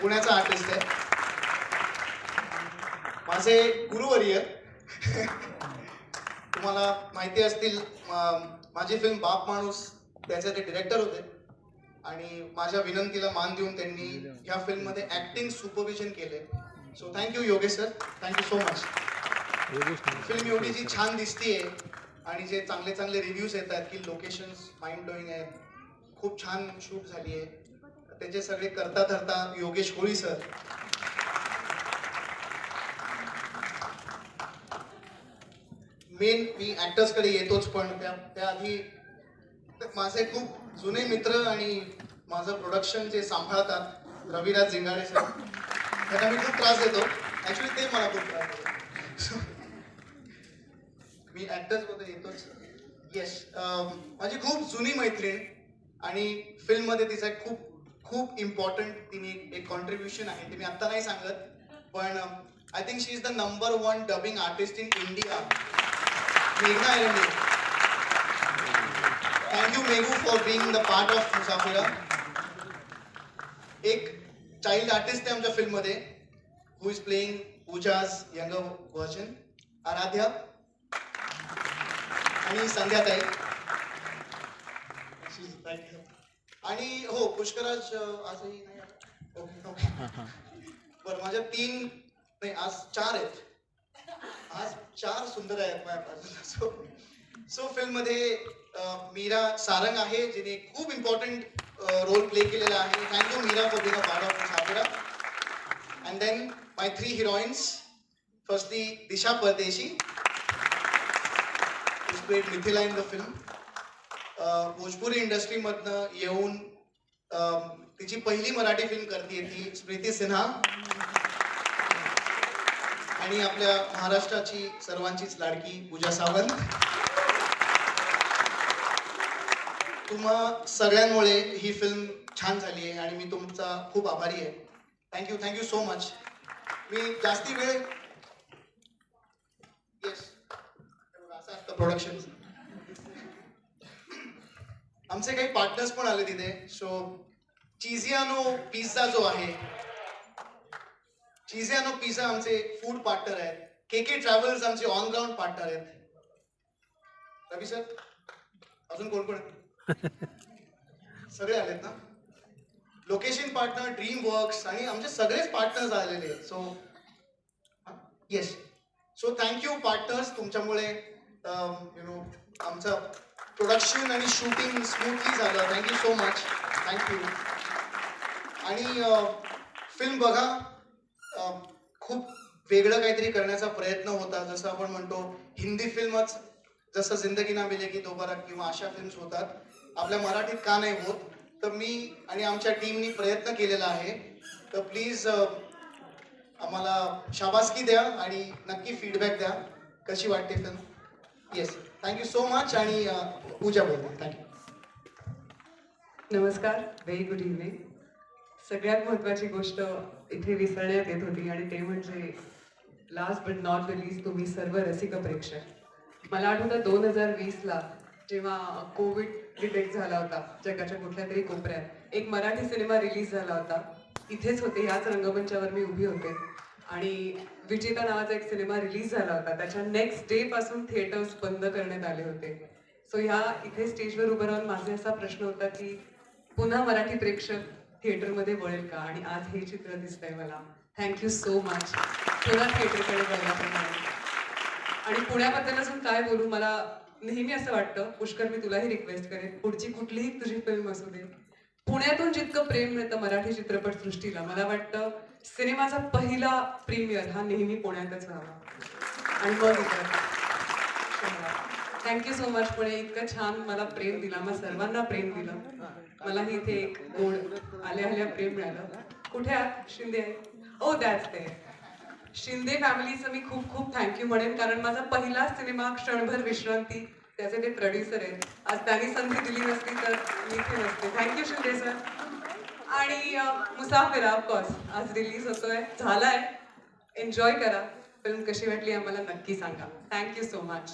पुण्याचा आर्टिस्ट आहे. माझे गुरुवर्य तुम्हाला माहिती असतील माझी फिल्म बाप माणूस त्याचे ते डिरेक्टर होते. आणि माझ्या विनंतीला मान देऊन त्यांनी ह्या फिल्ममध्ये ऍक्टिंग सुपरविजन केले so thank you Yogesh sir thank you so much film एवढी जी छान दिसतीये आणि जे चांगले चांगले रिव्ह्यूज येतात की लोकेशन्स माइंड ब्लोईंग आहेत. खूप छान शूट झाली आहे त्याचे सगळे करता धरता योगेश कोळी सर. मेन मी ऍक्टर्सकडे येतोच पण त्या त्याआधी माझे खूप जुने मित्र आणि माझं प्रोडक्शन जे सांभाळतात रविराज जिंगाडे सर त्यांना मी खूप त्रास देतो. ऍक्च्युली ते मला खूप त्रास देतो मी ऍक्टर्समध्ये येतोच. यश माझी खूप जुनी मैत्रीण आणि फिल्ममध्ये तिचा एक खूप खूप इम्पॉर्टंट तिने एक कॉन्ट्रीब्युशन आहे. ते मी आता नाही सांगत पण I think she is the number one dubbing artist in India मेघना Erande thank you Meghu for being the part of Musafira एक चाइल्ड आर्टिस्ट आहे आमच्या फिल्ममध्ये who is playing Pooja's younger version Aaradhya आणि संध्याताई. ताई right. आणि हो पुष्कराज आजही नाही बरं माझ्या तीन नाही आज चार आहेत. आज चार सुंदर आहेत माझ्या सो सो फिल्ममध्ये मीरा सारंग आहे जिने खूप इम्पॉर्टंट रोल प्ले केलेला आहे. Thank you Meera for being a part of Sapura and then my three heroines firstly Disha Pardeshi. Played Mithila in the film Bhojpuri इंडस्ट्रीमधनं येऊन तिची पहिली मराठी फिल्म करते ती स्मृती सिन्हा. आणि आपल्या महाराष्ट्राची सर्वांचीच लाडकी पूजा सावंत. तुम्हा सगळ्यांमुळे ही फिल्म छान झाली आहे आणि मी तुमचा खूप आभारी आहे. Thank you thank you so much मी जास्ती वेळ येस असं असतं प्रोडक्शन आमचे काही पार्टनर्स पण आले तिथे. सो चिझियानो पिझ्झा जो आहे चिझियानो पिझ्झा आमचे फूड पार्टनर आहेत. के के ट्रॅव्हल्स आमचे ऑन ग्राउंड पार्टनर आहेत. रवी सर अजून कोण कोण? सगळे आलेत ना? लोकेशन पार्टनर ड्रीम वर्क्स आणि आमचे सगळेच पार्टनर्स आलेले आहेत. So yes so thank you partners तुमच्यामुळे यु नो आमचं प्रोडक्शन आणि शूटिंग स्मूथली झालं. Thank you so much thank you आणि फिल्म बघा. खूप वेगळं काहीतरी करण्याचा प्रयत्न होता. जसं आपण म्हणतो हिंदी फिल्मच जसं जिंदगी ना मिले की दोबारा किंवा अशा फिल्म्स होतात. आपल्या मराठीत का नाही होत? तर मी आणि आमच्या टीमनी प्रयत्न केलेला आहे. तर प्लीज आम्हाला शाबासकी द्या आणि नक्की फीडबॅक द्या. कशी वाटते film yes thank you so much आणि पूजा बोलते थँक्यू नमस्कार व्हेरी गुड इव्हनिंग सगळ्यात महत्त्वाची गोष्ट इथे विसरण्यात येत होती आणि ते म्हणजे last but not the least तुम्ही सर्व रसिक प्रेक्षक. मला आठवतं दोन हजार वीसला जेव्हा कोविड डिटेक्ट झाला होता जगाच्या कुठल्या तरी कोपऱ्यात एक मराठी सिनेमा रिलीज झाला होता. इथेच होते ह्याच रंगमंचावर मी उभी होते. आणि विजेता नावाचा एक सिनेमा रिलीज झाला होता. त्याच्या नेक्स्ट डे पासून थिएटर्स बंद करण्यात आले होते. सो ह्या इथे स्टेजवर उभं राहून माझा असा प्रश्न होता की पुन्हा मराठी प्रेक्षक थिएटरमध्ये वळेल का? आणि आज हे चित्र दिसतंय मला. थँक्यू सो मच पुन्हा थिएटरकडे बघायला आणि पुण्याबद्दल अजून काय बोलू? मला नेहमी असं वाटतं पुष्कर मी तुलाही रिक्वेस्ट करेन. पुढची कुठलीही तुझी फिल्म असू दे पुण्यातून जितकं प्रेम मिळतं मराठी चित्रपट मला वाटतं सिनेमाचा पहिला प्रीमियर हा नेहमी पुण्यातच व्हावा आणि मग थँक्यू सो मच पुणे. इतकं छान मला प्रेम दिला मग सर्वांना प्रेम दिलं. मला इथे एक गोड आल्या आल्या प्रेम मिळालं. कुठे आहात? शिंदे. ओ दॅट्स ते शिंदे फॅमिलीचं मी खूप खूप थँक्यू म्हणेन कारण माझा पहिला सिनेमा क्षणभर विश्रांती त्याचे ते प्रोड्युसर आहेत. आज त्यांनी संधी दिली नसती तर मी इथे नसते. थँक्यू शिंदे सर आणि अं, मुसाफिर ऑफकोर्स आज रिलीज होतोय. झालाय. एन्जॉय करा. फिल्म कशी वाटली आम्हाला नक्की सांगा. Thank you so much